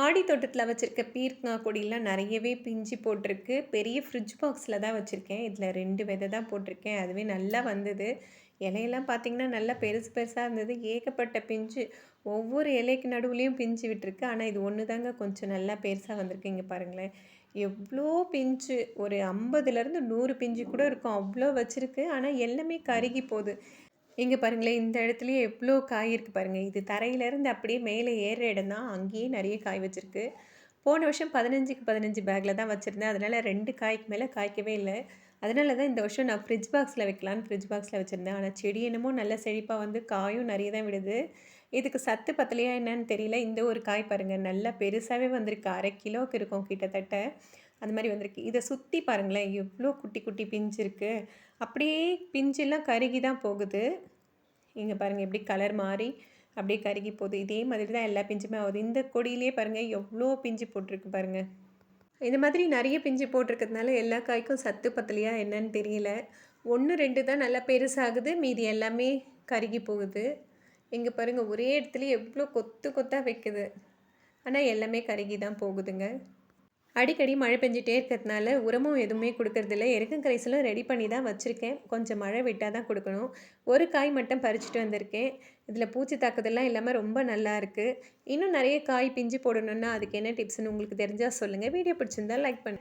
மாடி தோட்டத்தில் வச்சுருக்க பீர்க்னா கொடியெலாம் நிறையவே பிஞ்சு போட்டிருக்கு. பெரிய ஃப்ரிட்ஜ் பாக்ஸில் தான் வச்சுருக்கேன். இதில் ரெண்டு விதை தான் போட்டிருக்கேன். அதுவே நல்லா வந்தது. இலையெல்லாம் பார்த்திங்கன்னா நல்லா பெருசு பெருசாக இருந்தது. ஏகப்பட்ட பிஞ்சு. ஒவ்வொரு இலைக்கு நடுவுலையும் பிஞ்சு விட்டுருக்கு. ஆனால் இது ஒன்று தாங்க கொஞ்சம் நல்லா பெருசாக வந்திருக்கு. இங்கே பாருங்களேன். எவ்வளோ பிஞ்சு. ஒரு ஐம்பதுலேருந்து நூறு பிஞ்சு கூட இருக்கும். அவ்வளோ வச்சுருக்கு. ஆனால் எல்லாமே கருகி போகுது. இங்கே பாருங்களேன் இந்த இடத்துலையே எவ்வளோ காய் இருக்குது பாருங்கள் இது தரையிலேருந்து அப்படியே மேலே ஏறுற இடம் தான். அங்கேயே நிறைய காய் வச்சுருக்கு. போன வருஷம் பதினஞ்சுக்கு பதினஞ்சு பேக்கில் தான் வச்சுருந்தேன். அதனால் ரெண்டு காய்க்கு மேலே காய்க்கவே இல்லை. அதனால தான் இந்த வருஷம் நான் ஃப்ரிட்ஜ் பாக்ஸில் வைக்கலான்னு ஃப்ரிட்ஜ் பாக்ஸில் வச்சுருந்தேன். ஆனால் செடி என்னமோ நல்ல செழிப்பாக வந்து காயும் நிறைய தான் விடுது. இதுக்கு சத்து பத்தலையா என்னன்னு தெரியல. இந்த ஒரு காய் பாருங்கள் நல்லா பெருசாகவே வந்திருக்கு. அரை கிலோவுக்கு இருக்கும் கிட்டத்தட்ட. அந்த மாதிரி வந்திருக்கு. இதை சுற்றி பாருங்களேன் எவ்வளோ குட்டி குட்டி பிஞ்சு இருக்குது அப்படியே பிஞ்செல்லாம் கருகி தான் போகுது. இங்கே பாருங்கள் எப்படி கலர் மாறி. அப்படியே கருகி போகுது. இதே மாதிரி தான் எல்லா பிஞ்சுமே ஆகுது. இந்த கொடியிலே பாருங்கள் எவ்வளோ பிஞ்சு போட்டிருக்கு பாருங்கள் இந்த மாதிரி நிறைய பிஞ்சு போட்டிருக்கிறதுனால எல்லா காய்க்கும் சத்து பத்தலையா என்னன்னு தெரியல. ஒன்று ரெண்டு தான் நல்லா பெருசாகுது. மீதி எல்லாமே கருகி போகுது. இங்கே பாருங்கள் ஒரே இடத்துல எவ்வளோ கொத்து கொத்தாக வைக்குது. ஆனால் எல்லாமே கருகி தான் போகுதுங்க. அடிக்கடி மழை பெஞ்சிட்டே இருக்கிறதுனால உரமும் எதுவுமே கொடுக்கறதில்ல. எருக்கும் கரைசலும் ரெடி பண்ணி தான் வச்சுருக்கேன். கொஞ்சம் மழை விட்டால் தான் கொடுக்கணும். ஒரு காய் மட்டும் பறிச்சுட்டு வந்திருக்கேன். இதில் பூச்சி தாக்குதெல்லாம் இல்லாமல் ரொம்ப நல்லா இருக்குது இன்னும் நிறைய காய் பிஞ்சு போடணுன்னா அதுக்கு என்ன டிப்ஸ்னு உங்களுக்கு தெரிஞ்சால் சொல்லுங்கள் வீடியோ பிடிச்சிருந்தா லைக் பண்ணு.